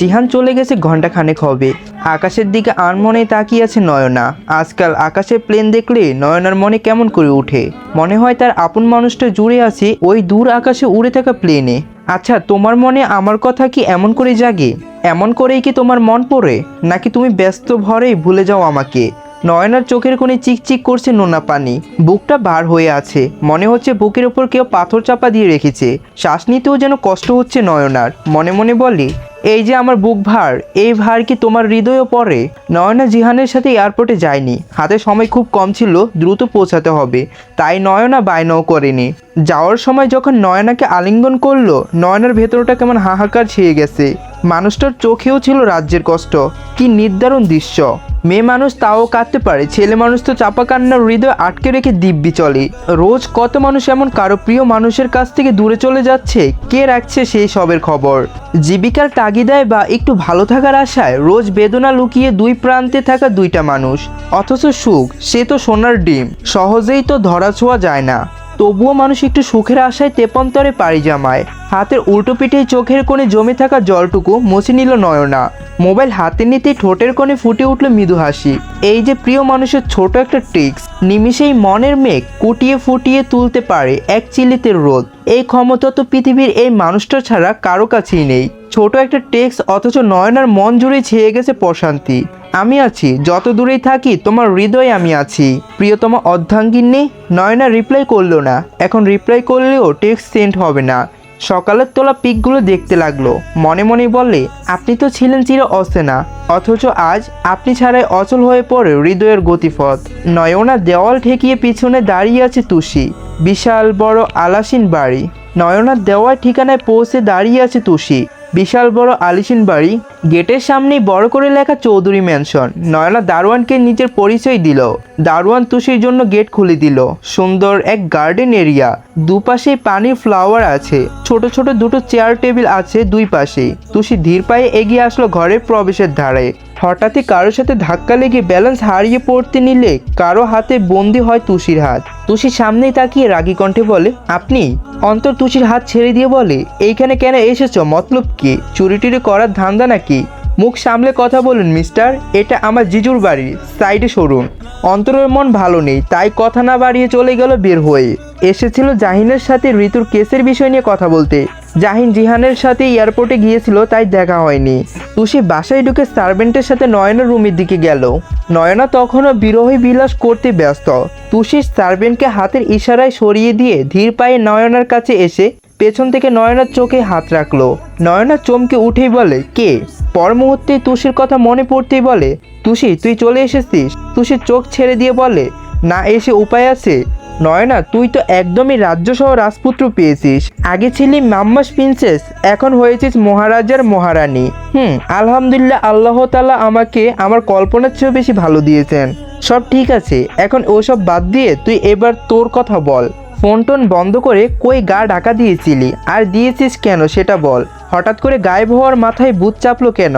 জিহান চলে গেছে ঘণ্টা খানেক হবে। আকাশের দিকে আনমনে তাকিয়ে আছে নয়না। আজকাল আকাশে প্লেন দেখলে নয়নার মনে কেমন করে উঠে মনে হয় তার আপন মানুষটা জুড়ে আছে ওই দূর আকাশে উড়ে থাকা প্লেনে। আচ্ছা তোমার মনে আমার কথা কি এমন করে জাগে? এমন করেই কি তোমার মন পড়ে? নাকি তুমি ব্যস্ত ভরেই ভুলে যাও আমাকে? নয়নার চোখের কোণে চিকচিক করছে নোনা পানি। বুকটা বার হয়ে আছে। মনে হচ্ছে বুকের ওপর কেউ পাথর চাপা দিয়ে রেখেছে। শ্বাস নিতেও যেন কষ্ট হচ্ছে নয়নার। মনে মনে বলি, এই যে আমার বুক ভার, এই ভার কি তোমার হৃদয়ও পড়ে? নয়না জিহানের সাথে এয়ারপোর্টে যায়নি। হাতে সময় খুব কম ছিল, দ্রুত পৌঁছাতে হবে। তাই নয়না বায়নাও করেনি। যাওয়ার সময় যখন নয়নাকে আলিঙ্গন করল, নয়নার ভেতরটা কেমন হাহাকার ছেয়ে গেছে। মানুষটার চোখেও ছিল রাজ্যের কষ্ট। কি নির্দারুণ দৃশ্য। মেয়ে মানুষ তাও কাঁদতে পারে, ছেলে মানুষ তো চাপা কান্নার হৃদয় আটকে রেখে দিব্যি চলে। রোজ কত মানুষ এমন কারও প্রিয় মানুষের কাছ থেকে দূরে চলে যাচ্ছে, কে রাখছে সেই সবের খবর? জীবিকার তাগিদায় বা একটু ভালো থাকার আশায় রোজ বেদনা লুকিয়ে দুই প্রান্তে থাকা দুইটা মানুষ। অথচ সুখ, সে তো সোনার ডিম, সহজেই তো ধরা ছোঁয়া যায় না। তবুও মানুষ একটু সুখের আশায় তেপন্তরে পাড়ি জামায়। হাতের উল্টো পিঠে চোখের কোণে জমে থাকা জলটুকু মুছে নিল নয়না। মোবাইল হাতে নিতেই ঠোঁটের কোণে ফুটে উঠল মৃদু হাসি। এই যে প্রিয় মানুষের ছোট একটা ট্রিক্স নিমিষেই মনের মেঘ কুটিয়ে ফুটিয়ে তুলতে পারে এক চিলিতে রোদ। এই ক্ষমতা তো পৃথিবীর এই মানুষটা ছাড়া কারও কাছেই নেই। ছোট একটা টেক্স অথচ নয়নার মন জুড়ে ছেয়ে গেছে প্রশান্তি। আমি আছি, যত দূরেই থাকি, তোমার হৃদয়ে আমি আছি। প্রিয়তম অর্ধাঙ্গিনী, নয়না রিপ্লাই করল না। এখন রিপ্লাই করলেও টেক্সট সেন্ড হবে না। সকালের তোলা পিকগুলো দেখতে লাগল। মনে মনে বললে, আপনি তো ছিলেন চির অচেনা, অথচ আজ আপনি ছাড়াই অচল হয়ে পড়ে হৃদয়ের গতিপথ। নয়না দেওয়াল ঠেকিয়ে পিছনে দাঁড়িয়ে আছে তুষি, বিশাল বড় আলাসিন বাড়ি। নয়নার দেওয়ার ঠিকানায় পৌঁছে দাঁড়িয়ে আছে তুষি। বিশাল বড় আলিসিন বাড়ি, গেটের সামনেই বড় করে লেখা চৌধুরী ম্যানশন নয়না দারোয়ানকে নিজের পরিচয় দিল। দারোয়ান তুষির জন্য গেট খুলে দিল। সুন্দর এক গার্ডেন এরিয়া দুপাশে পানির ফ্লাওয়ার আছে। ছোট ছোট দুটো চেয়ার টেবিল আছে দুই পাশে তুষি ধীর পায়ে এগিয়ে আসলো ঘরের প্রবেশের ধারে। হঠাৎই কারোর সাথে ধাক্কা লেগে ব্যালেন্স হারিয়ে পড়তে নিলে কারও হাতে বন্দি হয় তুষির হাত। তুষির সামনেই তাকিয়ে রাগী কণ্ঠে বলে, আপনি? অন্তর তুষির হাত ছেড়ে দিয়ে বলে, এইখানে কেন এসেছ? মতলব কি? চুরি টুরি করার ধান্দা নাকি? মুখ সামলে কথা বলুন, মিস্টার। এটা আমার জিজুর বাড়ি। সাইডে সরুন। অন্তরের মন ভালো নেই, তাই কথা না বাড়িয়ে চলে গেল বের হয়ে। এসেছিল জাহিনের সাথে ঋতুর কেসের বিষয় নিয়ে কথা বলতে। জাহিন জিহানের সাথে এয়ারপোর্টে গিয়েছিল, তাই দেখা হয়নি। তুষি বাসায় ঢুকে সার্ভেন্টের সাথে নয়নার রুমের দিকে গেল। নয়না তখনও বিরোহী বিলাস করতে ব্যস্ত। তুষি সার্ভেন্টকে হাতের ইশারায় সরিয়ে দিয়ে ধীর পায়ে নয়নার কাছে এসে পেছন থেকে নয়নার চোখে হাত রাখল। নয়না চমকে উঠেই বলে, কে? পর মুহূর্তে তুষির কথা মনে পড়তেই বলে, তুষি, তুই চলে এসেছিস? তুষি চোখ ছেড়ে দিয়ে বলে, না, এসে উপায় আছে? নয়না, তুই তো একদমই রাজ্যসহ রাজপুত্র পেয়েছিস। আগে ছিলি মাম্মাস প্রিন্সেস এখন হয়েছিস মহারাজার মহারানী। হুম, আলহামদুলিল্লাহ আল্লাহ তালা আমাকে আমার কল্পনার চেয়েও বেশি ভালো দিয়েছেন। সব ঠিক আছে, এখন ওসব বাদ দিয়ে তুই এবার তোর কথা বল। ফোন টোন বন্ধ করে কই গা ঢাকা দিয়েছিলি, আর দিয়েছিস কেন সেটা বল। হঠাৎ করে গায়েব হওয়ার মাথায় বুধ চাপলো কেন?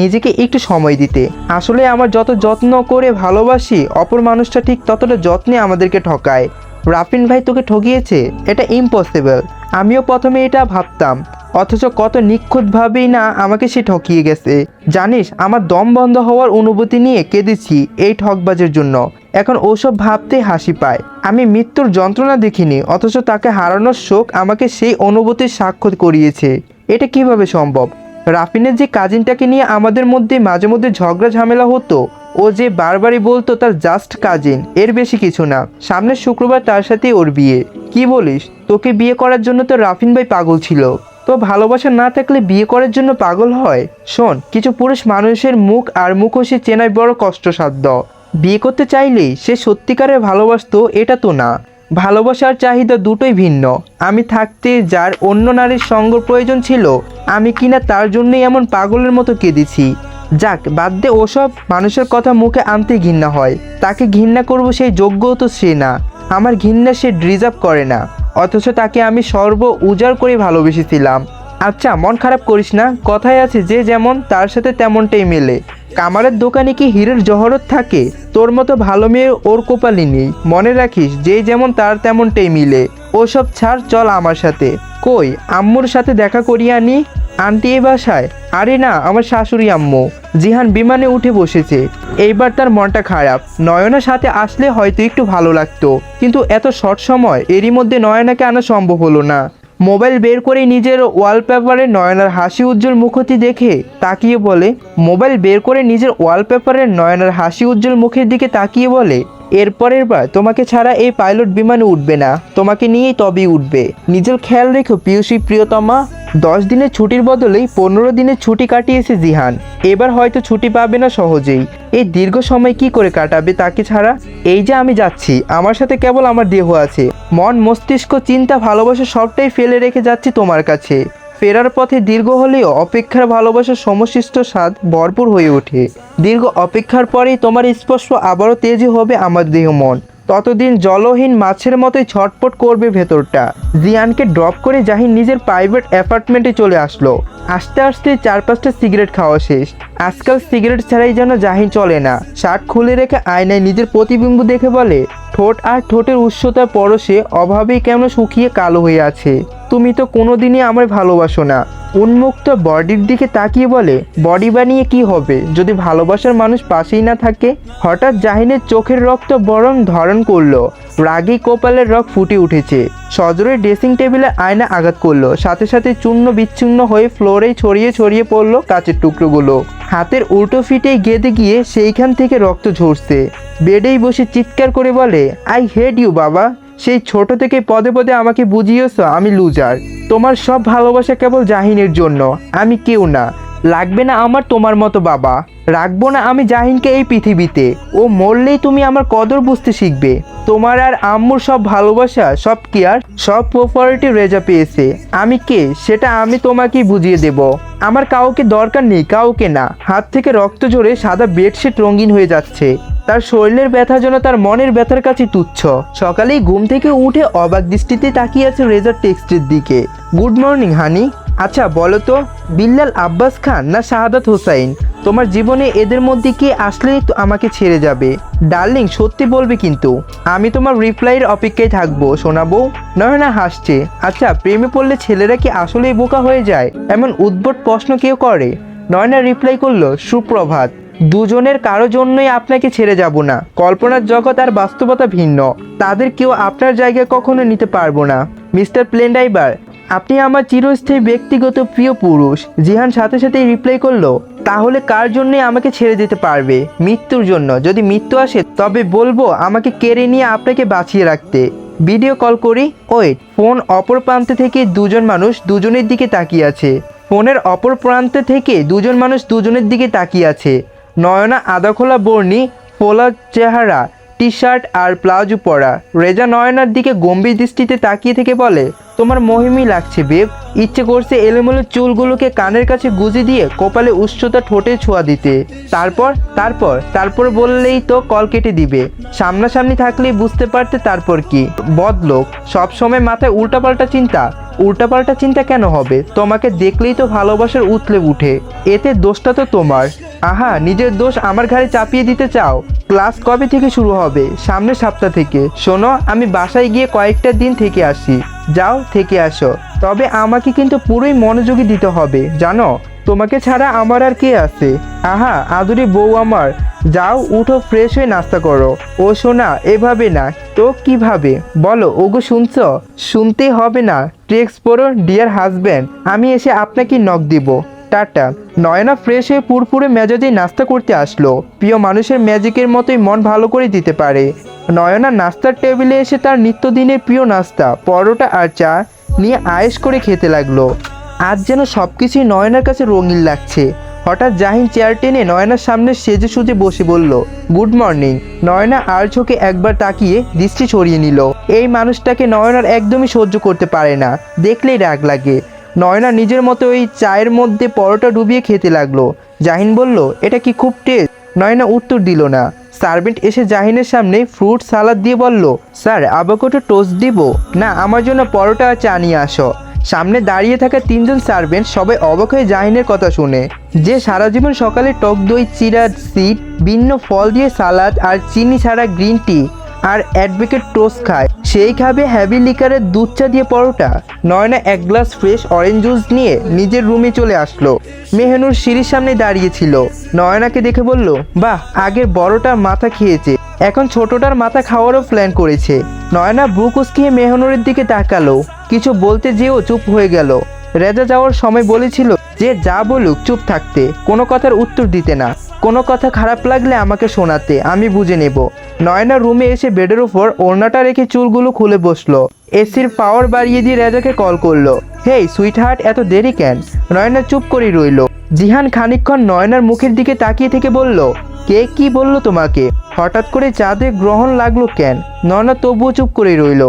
নিজেকে একটু সময় দিতে। আসলে আমার যত যত্ন করে ভালোবাসি, অপর মানুষটা ঠিক ততটা যত্নে আমাদেরকে ঠকায়। রাফিন ভাই তোকে ঠকিয়েছে এটা ইম্পসিবল আমিও প্রথমে এটা ভাবতাম। অথচ কত নিখুঁতভাবেই না আমাকে সে ঠকিয়ে গেছে। জানিস, আমার দম বন্ধ হওয়ার অনুভূতি নিয়ে কেঁদেছি এই ঠকবাজের জন্য। এখন ওসব ভাবতে হাসি পায়। আমি মৃত্যুর যন্ত্রণা দেখিনি, অথচ তাকে হারানোর শোক আমাকে সেই অনুভূতির সাক্ষ্য করিয়েছে। এটা কীভাবে সম্ভব? রাফিনের যে কাজিনটাকে নিয়ে আমাদের মধ্যে মাঝে মধ্যে ঝগড়া ঝামেলা হতো ও যে বারবারই বলতো তার জাস্ট কাজিন এর বেশি কিছু না। সামনের শুক্রবার তার সাথে ওর বিয়ে। কি বলিস? তোকে বিয়ে করার জন্য তো রাফিন ভাই পাগল ছিল। তো ভালোবাসা না থাকলে বিয়ে করার জন্য পাগল হয়? শোন, কিছু পুরুষ মানুষের মুখ আর মুখোশি চেনাই বড় কষ্টসাধ্য। বিয়ে করতে চাইলেই সে সত্যিকারে ভালোবাসতো এটা তো না। ভালোবাসার চাহিদা দুটোই ভিন্ন। আমি থাকতে যার অন্য নারীর সঙ্গ প্রয়োজন ছিল, আমি কিনা তার জন্যই এমন পাগলের মতো কেঁদেছি। যাক, বাদ দে ওসব, মানুষের কথা মুখে আনতে ঘৃণা হয়। তাকে ঘৃণা করব সেই যোগ্যও তো সে না। আমার ঘৃণা সে ডিজার্ভ করে না। অথচ তাকে আমি সর্ব উজাড় করে ভালোবেসেছিলাম। আচ্ছা মন খারাপ করিস না। কথায় আছে যে যেমন, তার সাথে তেমনটাই মেলে। কামারের দোকানে কি হীরের জহরত থাকে? তোর মতো ভালো মেয়ে ওর কোপালি নেই। মনে রাখিস, যে যেমন, তার তেমনটাই মিলে। ওসব ছাড়, চল আমার সাথে। কই, আম্মুর সাথে দেখা করিয়ে আনি? আন্টি এই বাসায়? আরে না, আমার শাশুড়ি আম্মু। জিহান বিমানে উঠে বসেছে। এইবার তার মনটা খারাপ। নয়নার সাথে আসলে হয়তো একটু ভালো লাগতো। কিন্তু এত শর্ট সময়, এরই মধ্যে নয়নাকে আনা সম্ভব হলো না। মোবাইল বের করে নিজের ওয়ালপেপারে নয়নার হাসি উজ্জ্বল মুখটি দেখে তাকিয়ে বলে, মোবাইল বের করে নিজের ওয়ালপেপারে নয়নার হাসি উজ্জ্বল মুখের দিকে তাকিয়ে বলে, এরপরের বার তোমাকে ছাড়া এই পাইলট বিমানে উঠবে না। তোমাকে নিয়েই তবেই উঠবে। নিজের খেয়াল রেখো পিয়সী প্রিয়তমা। দশ দিনের ছুটির বদলেই পনেরো দিনের ছুটি কাটিয়েছে জিহান। এবার হয়তো ছুটি পাবে না সহজেই। এই দীর্ঘ সময় কি করে কাটাবে তাকে ছাড়া? এই যে আমি যাচ্ছি, আমার সাথে কেবল আমার দেহ আছে। মন, মস্তিষ্ক, চিন্তা, ভালোবাসা সবটাই ফেলে রেখে যাচ্ছি তোমার কাছে। ফেরার পথে দীর্ঘ হলেও অপেক্ষার ভালোবাসার সমশিষ্ট স্বাদ ভরপুর হয়ে ওঠে। দীর্ঘ অপেক্ষার পরেই তোমার স্পর্শ আবারও তেজি হবে আমার দেহ মন। ততদিন জলহীন মাছের মতোই ছটপট করবে ভেতরটা। জিয়ানকে ড্রপ করে জাহিন নিজের প্রাইভেট অ্যাপার্টমেন্টে চলে আসলো। আস্তে আস্তে চার পাঁচটা সিগারেট খাওয়া শেষ। আজকাল সিগারেট ছাড়াই যেন জাহিন চলে না। শার্ট খুলে রেখে আয়নায় নিজের প্রতিবিম্ব দেখে বলে ঠোঁট আর ঠোঁটের উচ্চতার পরশে অভাবেই কেমন শুকিয়ে কালো হয়ে আছে? তুমি তো কোনোদিনই আমার ভালোবাসো না। উন্মুক্ত বডির দিকে তাকিয়ে বলে, বডি বানিয়ে কি হবে? যদি ভালোবাসার মানুষ পাশেই না থাকে? হঠাৎ জাহিনের চোখের রক্ত বরং ধারণ করল। রাগী কোপালের রক ফুটে উঠেছে। সজরের ড্রেসিং টেবিলে আয়না আঘাত করল। সাথে সাথে চূর্ণ বিচ্ছিন্ন হয়ে ফ্লোরে ছড়িয়ে ছড়িয়ে পড়ল কাচের টুকরোগুলো। হাতের উল্টো ফিটে গেঁদে গিয়ে সেইখান থেকে রক্ত ঝরছে। বেডেই বসে চিৎকার করে বলে, আই হেড ইউ বাবা, সেই ছোট থেকে পদে পদে আমাকে বুঝিয়েছ, আমি লুজার। তোমার সব ভালোবাসা কেবল জাহিনের জন্য, আমি কেউ না। লাগবে না আমার তোমার মতো বাবা। রাখব না আমি জাহিনকে এই পৃথিবীতে। ও মরলেই তুমি আমার কদর বুঝতে শিখবে। তোমার আর আম্মুর সব ভালোবাসা, সব কেয়ার, সব প্রপার্টি রেজা পেয়েছে। আমি কে? সেটা আমি তোমাকে বুঝিয়ে দেব। আমার কাউকে দরকার নেই, কাউকে না। হাত থেকে রক্ত ঝরে সাদা বেডশিট রঙিন হয়ে যাচ্ছে। তার শরীরের ব্যথা যেন তার মনের ব্যথার কাছে তুচ্ছ। সকালেই ঘুম থেকে উঠে অবাক দৃষ্টিতে তাকিয়ে আছে রেজার টেক্সটের দিকে। Good morning, honey. আচ্ছা বলো তো, বিল্লাল আব্বাস খান না শাহাদাত হোসাইন? তোমার জীবনে এদের মধ্যে কে আসলেই তো আমাকে ছেড়ে যাবে? ডার্লিং, সত্যি বলবে কিন্তু। আমি তোমার রিপ্লাইয়ের অপেক্ষায় থাকব, শোনাবো? নয় না হাসছে। আচ্ছা প্রেমে পড়লে ছেলেরা কি আসলেই বোকা হয়ে যায়? এমন উদ্ভট প্রশ্ন কেউ করে? নয়না রিপ্লাই করল, সুপ্রভাত। দুজনের কারও জন্যই আপনাকে ছেড়ে যাব না। কল্পনার জগৎ আর বাস্তবতা ভিন্ন। তাদের কেউ আপনার জায়গায় কখনো নিতে পারব না। মিস্টার প্লেন ড্রাইভার আপনি আমার চিরস্থায়ী ব্যক্তিগত প্রিয় পুরুষ, জিহান সাথে সাথেই রিপ্লাই করল, তাহলে কার জন্যই আমাকে ছেড়ে দিতে পারবে? মৃত্যুর জন্য। যদি মৃত্যু আসে, তবে বলব আমাকে কেড়ে নিয়ে আপনাকে বাঁচিয়ে রাখতে। ভিডিও কল করি। ওয়েট ফোন অপর প্রান্তে থেকে দুজন মানুষ দুজনের দিকে তাকিয়ে আছে। ফোনের অপর প্রান্তে থেকে দুজন মানুষ দুজনের দিকে তাকিয়ে আছে। নয়না, আদাখোলা, বর্ণি ফোলা চেহারা। টি শার্ট আর প্লাজো পরা। রেজা নয়নার দিকে গম্ভীর দৃষ্টিতে তাকিয়ে থেকে বলে, তোমার মহিমই লাগছে, বেব। ইচ্ছে করছে এলোমেলো চুলগুলোকে কানের কাছে গুজে দিয়ে কপালে উচ্চতা ঠোঁটে ছোঁয়া দিতে। তারপর তারপর তারপর বললেই তো কল কেটে দিবে। সামনাসামনি থাকলেই বুঝতে পারতে তারপর কি। বদলোক, সবসময় মাথায় উল্টাপাল্টা চিন্তা। উল্টাপাল্টা চিন্তা কেন হবে? তোমাকে দেখলেই তো ভালোবাসার উতলে উঠে। এতে দোষটা তো তোমার। আহা, নিজের দোষ আমার ঘাড়ে চাপিয়ে দিতে চাও? ক্লাস কবে থেকে শুরু হবে? সামনের সপ্তাহ থেকে। শোনো, আমি বাসায় গিয়ে কয়েকটা দিন থেকে আসি। যাও, থেকে আসো। তবে আমাকে কিন্তু পুরোই মনোযোগী দিতে হবে, জানো? তোমাকে ছাড়া আমার আর কে আছে? আহা, আদুরি বউ আমার। যাও, উঠো ফ্রেশ হয়ে নাস্তা করো। ও শোনা এভাবে না, তো কীভাবে? বলো, ওগো শুনছ? শুনতেই হবে না। টেক্সট পড়ো ডিয়ার হাজব্যান্ড আমি এসে আপনাকে নক দিব। টাটা। নয়না ফ্রেশ হয়ে পুরপুরে মেজাজে নাস্তা করতে আসলো। প্রিয় মানুষের ম্যাজিকের মতোই মন ভালো করে দিতে পারে। নয়না নাস্তার টেবিলে এসে তার নিত্যদিনের প্রিয় নাস্তা, পরোটা আর চা নিয়ে আয়েস করে খেতে লাগল। আজ যেন সব কিছুই নয়নার কাছে রঙিন লাগছে। হঠাৎ জাহিন চেয়ার টেনে নয়নার সামনে সেজে সুজে বসে বলল, গুড মর্নিং। নয়না আর চোখে একবার তাকিয়ে দৃষ্টি ছড়িয়ে নিল। এই মানুষটাকে নয়নার একদমই সহ্য করতে পারে না। দেখলেই রাগ লাগে। নয়না নিজের মতো ওই চায়ের মধ্যে পরোটা ডুবিয়ে খেতে লাগল। জাহিন বলল, এটা কি খুব টেস্ট? নয়না উত্তর দিল না। সার্ভেন্ট এসে জাহিনের সামনে ফ্রুট সালাদ দিয়ে বলল, স্যার আবাকোটো টোস্ট দিব? না, আমার জন্য পরোটা চা নিয়ে আসো। সামনে দাঁড়িয়ে থাকা তিনজন সার্ভেন্ট সবাই অবাক হয়ে জাহিনের কথা শুনে। যে সারা জীবন সকালে টক দই, চিরা সিড ভিন্ন ফল দিয়ে সালাদ আর চিনি ছাড়া গ্রিন টি আর অ্যাডভোকেট টোস্ট খায়। সেই খাবে হ্যাভি লিকারের দুধ চা দিয়ে পরোটা। নয়না এক গ্লাস ফ্রেশ অরেঞ্জ জুস নিয়ে নিজের রুমে চলে আসলো। মেহনুর সিঁড়ির সামনে দাঁড়িয়েছিল নয়নাকে দেখে বলল, বাহ, আগের বড়টা মাথা খেয়েছে। এখন ছোটটার মাথা খাওয়ারও প্ল্যান করেছে। নয়না ব্রু কুচকিয়ে মেহনুরের দিকে তাকালো। কিছু বলতে যেও চুপ হয়ে গেল। রেজা যাওয়ার সময় বলেছিল যে, যা বলুক, চুপ থাকতে। কোনো কথার উত্তর দিতে না। কোনো কথা খারাপ লাগলে আমাকে শোনাতে। আমি বুঝে নেব। নয়না রুমে এসে বেডের উপর ওড়নাটা রেখে চুলগুলো খুলে বসল। এসির পাওয়ার বাড়িয়ে দিয়ে রেজাকে কল করল। হেই সুইট হার্ট এত দেরি কেন? নয়না চুপ করে রইল। জিহান খানিকক্ষণ নয়নার মুখের দিকে তাকিয়ে থেকে বলল কে কি বলল তোমাকে? হঠাৎ করে চাঁদে গ্রহণ লাগল কেন? নয়না তবুও চুপ করে রইল।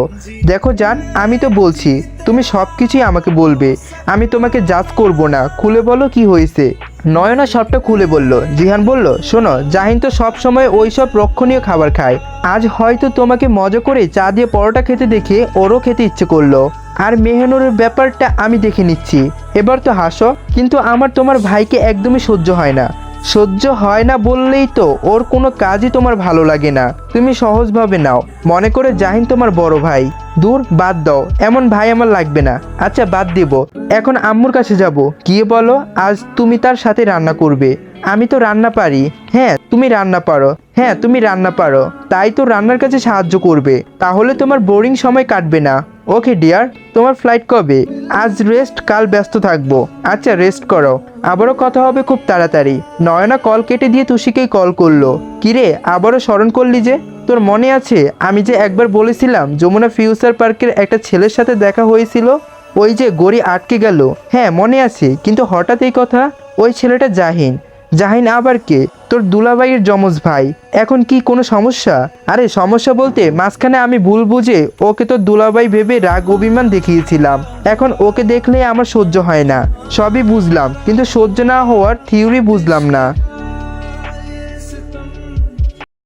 দেখো জান, আমি তো বলছি, তুমি সব কিছুই আমাকে বলবে। আমি তোমাকে জাজ করব না। খুলে বলো কি হয়েছে? নয়না সবটা খুলে বলল। জিহান বলল, শোনো, জাহিন তো সব সময় ওই সব রক্ষণীয় খাবার খায়। আজ হয়তো তোমাকে মজা করে চা দিয়ে পরোটা খেতে দেখে ওরও খেতে ইচ্ছে করল। আর মেহনুরের ব্যাপারটা আমি দেখে নিচ্ছি। এবার তো হাসো, কিন্তু আমার তোমার ভাইকে একদমই সহ্য হয় না। সহ্য হয় না বললেই তো, ওর কোনো কাজই তোমার ভালো লাগে না। তুমি সহজভাবে নাও। মনে করে জাহিন তোমার বড় ভাই। দূর, বাদ দাও। এমন ভাই আমার লাগবে না। আচ্ছা বাদ দিব। এখন আম্মুর কাছে যাব। গিয়ে বলো, আজ তুমি তার সাথে রান্না করবে। আমি তো রান্না পারি। হ্যাঁ তুমি রান্না পারো। হ্যাঁ তুমি রান্না পারো। তাই তো রান্নার কাছে সাহায্য করবে। তাহলে তোমার বোরিং সময় কাটবে না। ওকে ডিয়ার, তোমার ফ্লাইট কবে? আজ রেস্ট, কাল ব্যস্ত থাকব। আচ্ছা রেস্ট করো। আবারও কথা হবে খুব তাড়াতাড়ি। নয়না কল কেটে দিয়ে তুষিকেই কল করল। কিরে, আবারও স্মরণ করলি যে? তোর মনে আছে, আমি যে একবার বলেছিলাম যমুনা ফিউচার পার্কের একটা ছেলের সাথে দেখা হয়েছিল? ওই যে গড়ি আটকে গেল। হ্যাঁ মনে আছে, কিন্তু হঠাৎ এই কথা? ওই ছেলেটা জাহিন। জাহিন আবার কে? তোর দুলাভাইয়ের যমজ ভাই। এখন কি কোনো সমস্যা? আরে, সমস্যা বলতে মাঝখানে আমি ভুল বুঝে ওকে তোর দুলাভাই ভেবে রাগ অভিমান দেখিয়েছিলাম। এখন ওকে দেখলে আমার সহ্য হয় না। সবই বুঝলাম, কিন্তু সহ্য না হওয়ার থিওরি বুঝলাম না।